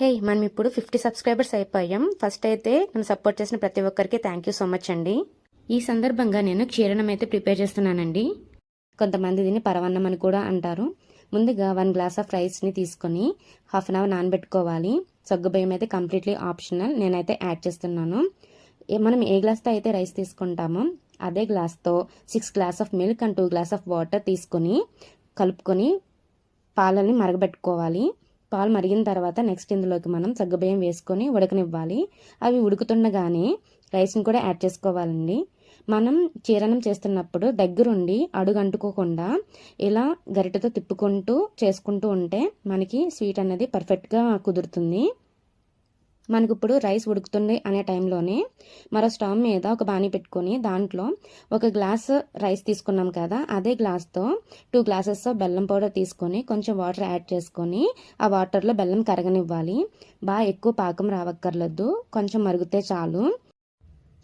హే మనం ఇప్పుడు fifty subscribers అయిపోయాం. ఫస్ట్ అయితే నన్ను సపోర్ట్ చేసిన ప్రతి ఒక్కరికి థ్యాంక్ యూ సో మచ్ అండి. ఈ సందర్భంగా నేను క్షీరణం అయితే ప్రిపేర్ చేస్తున్నానండి. కొంతమంది దీన్ని పరవన్నం అని కూడా అంటారు. ముందుగా వన్ గ్లాస్ ఆఫ్ రైస్ని తీసుకొని హాఫ్ అన్ అవర్ నానబెట్టుకోవాలి. సగ్గుబియ్యం అయితే కంప్లీట్లీ ఆప్షనల్ నేనైతే యాడ్ చేస్తున్నాను. ఏ- మనం ఏ గ్లాస్తో అయితే రైస్ తీసుకుంటామో అదే గ్లాస్తో six glass of milk and two glass of water తీసుకొని కలుపుకొని పాలని మరగబెట్టుకోవాలి. పాలు మరిగిన తర్వాత నెక్స్ట్ ఇందులోకి మనం సగ్గుబియ్యం వేసుకొని ఉడకనివ్వాలి. అవి ఉడుకుతుండగానే రైస్ని కూడా యాడ్ చేసుకోవాలండి. మనం చీరణం చేస్తున్నప్పుడు దగ్గరుండి అడుగు అంటుకోకుండా ఇలా గరిటతో తిప్పుకుంటూ చేసుకుంటూ ఉంటే మనకి స్వీట్ అనేది పర్ఫెక్ట్గా కుదురుతుంది. మనకి ఇప్పుడు రైస్ ఉడుకుతుంది అనే టైంలోనే మరో స్టవ్ మీద ఒక బాణీ పెట్టుకొని దాంట్లో ఒక గ్లాస్ రైస్ తీసుకున్నాం కదా అదే గ్లాస్తో టూ గ్లాసెస్ బెల్లం పౌడర్ తీసుకొని కొంచెం వాటర్ యాడ్ చేసుకొని ఆ వాటర్లో బెల్లం కరగనివ్వాలి. బాగా ఎక్కువ పాకం రావక్కర్లేదు కొంచెం మరిగితే చాలు.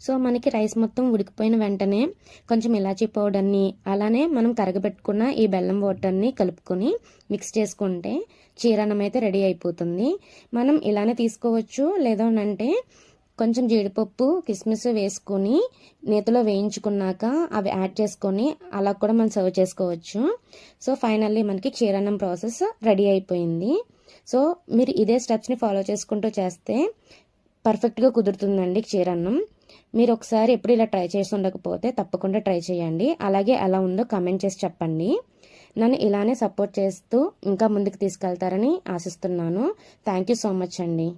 సో మనకి రైస్ మొత్తం ఉడికిపోయిన వెంటనే కొంచెం ఇలాచీ పౌడర్ని అలానే మనం కరగబెట్టుకున్న ఈ బెల్లం వాటర్ని కలుపుకొని మిక్స్ చేసుకుంటే చీరన్నం అయితే రెడీ అయిపోతుంది. మనం ఇలానే తీసుకోవచ్చు. లేదా అంటే కొంచెం జీడిపప్పు కిస్మిస్ వేసుకొని నేతిలో వేయించుకున్నాక అవి యాడ్ చేసుకొని అలా కూడా మనం సర్వ్ చేసుకోవచ్చు. సో ఫైనల్లీ మనకి చీరన్నం ప్రాసెస్ రెడీ అయిపోయింది. సో మీరు ఇదే స్టెప్స్ని ఫాలో చేసుకుంటూ చేస్తే పర్ఫెక్ట్గా కుదురుతుందండి చీరన్నం. మీరు ఒకసారి ఎప్పుడు ఇలా ట్రై చేసి ఉండకపోతే తప్పకుండా ట్రై చేయండి. అలాగే ఎలా ఉందో కమెంట్ చేసి చెప్పండి. నన్ను ఇలానే సపోర్ట్ చేస్తూ ఇంకా ముందుకు తీసుకెళ్తారని ఆశిస్తున్నాను. థ్యాంక్ యూ సో మచ్ అండి.